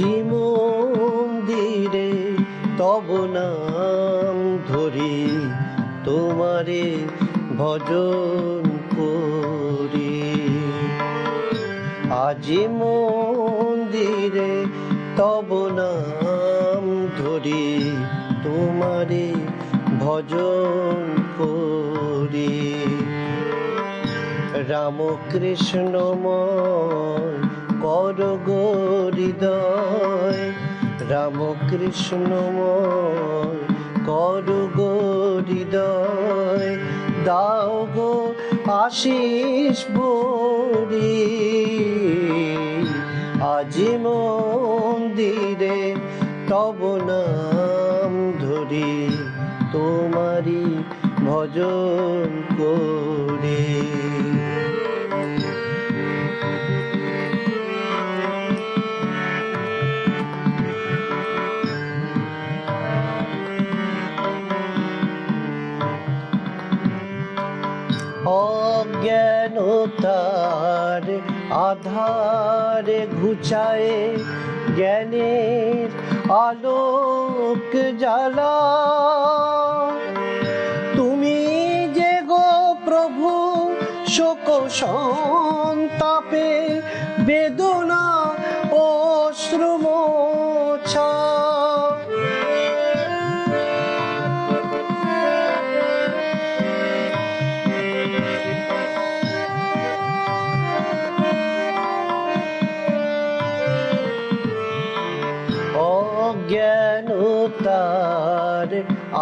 মন্দিরে তব নাম ধরি, তোমারে ভজন করি। আজি মন্দিরে তব নাম ধরি, তোমারে ভজন করি। রামকৃষ্ণময় কর হৃদয় রামকৃষ্ণময় কর গো হৃদয়, দাও গো আশিস বরি আজি মন্দিরে তব নাম ধরি তোমারি ভজন করি। ঘুচায়ে জ্ঞানের আলোক জ্বালা। তুমি যে গো প্রভু শোক সন্তাপে বেদনা অজ্ঞানতার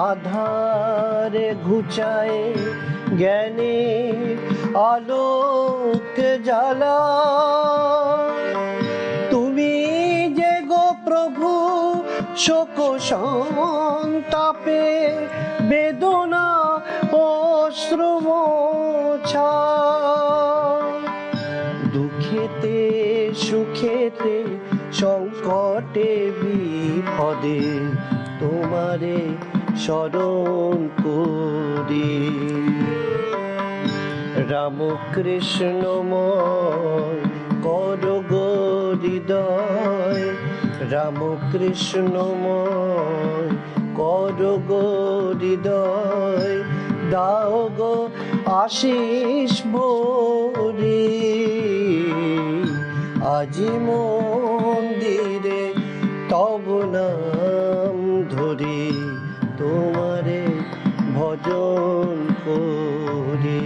আধারে ঘুচায় জ্ঞানে আলোক জ্বালা। তুমি যে গো প্রভু শোক সন্তাপে বেদনা ও শ্রমোছা দুঃখেতে সুখেতে সংকটে বিপদে তোমারে স্মরণ করি। রামকৃষ্ণময় কর হৃদয় রামকৃষ্ণময় কর হৃদয়, দাও গো আশিস বরি আজি মন্দিরে তব ধরি তোমারে ভজন করি।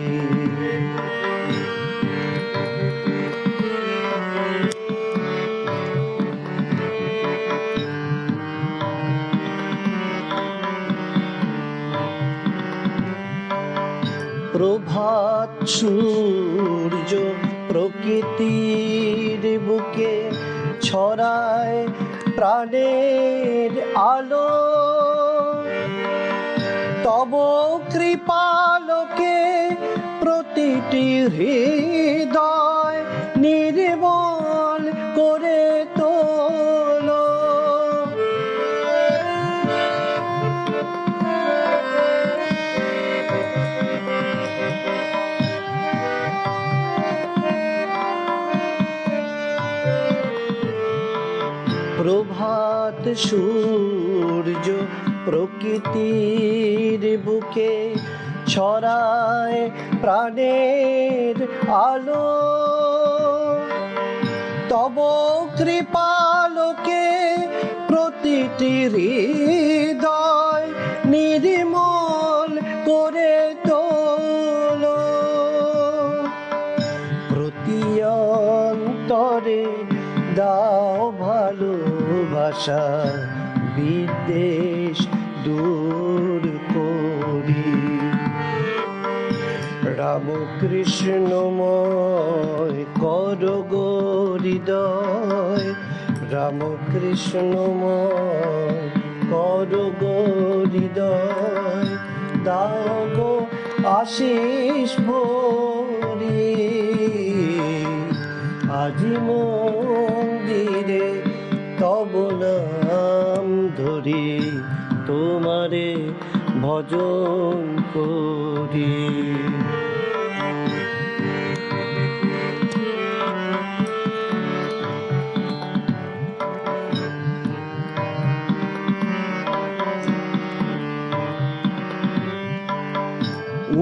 প্রভাত সূর্য প্রকৃতির বুকে ছড়ায় প্রাণের তব কৃপালোকে প্রতিটি হৃদয় নির্মল করে তোলো। প্রভাত সূর্য প্রকৃতির বুকে ছড়ায় প্রাণের আলো। তব কৃপালোকে প্রতিটি হৃদয় নির্মল করে তোলো। প্রতি অন্তরে দাও ভালোবাসা, বিদ্বেষ দূর করি। রামকৃষ্ণময় কর গো হৃদয়, রামকৃষ্ণময় কর গো হৃদয়, দাও গো আশিস ভরি। আজি মন্দিরে তব নাম ধরি তোমারে ভজন করি।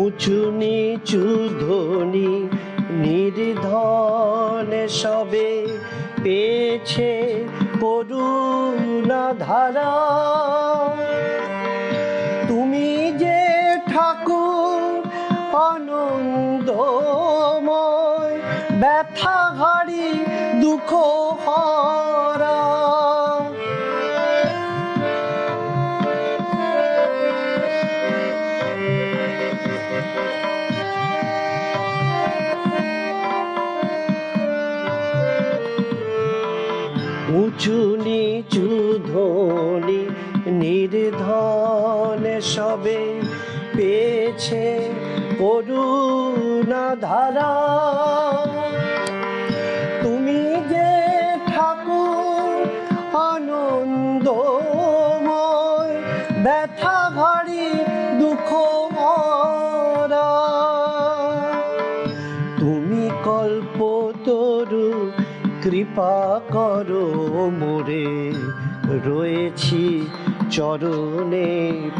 উঁচু নিচু ধনি নির্ধনে সবে পেয়েছে করুণা ধারা হারি দুঃখ হারা। উঁচু নিচু ধ্বনি নির্ধনে সবে পেয়েছে করুণা ধারা ব্যথা তুমি কল্পতরু কৃপা করো মোরে রয়েছি চরণে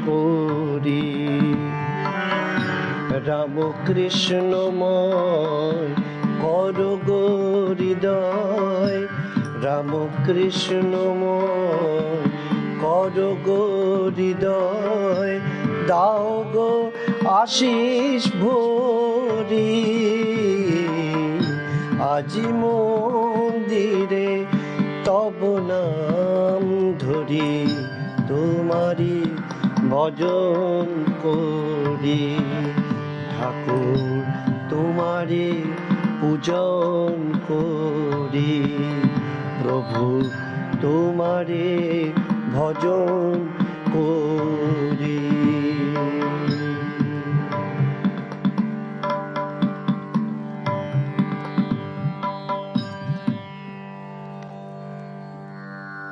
পড়ি। রামকৃষ্ণময় কর হৃদয় রামকৃষ্ণময় গো হৃদয়, দাও গো আশিস ভরি। আজি মন্দিরে তব নাম ধরি তোমারি ভজন করি। ঠাকুর তোমারে পূজন করি। প্রভু তোমারে ভজন কর।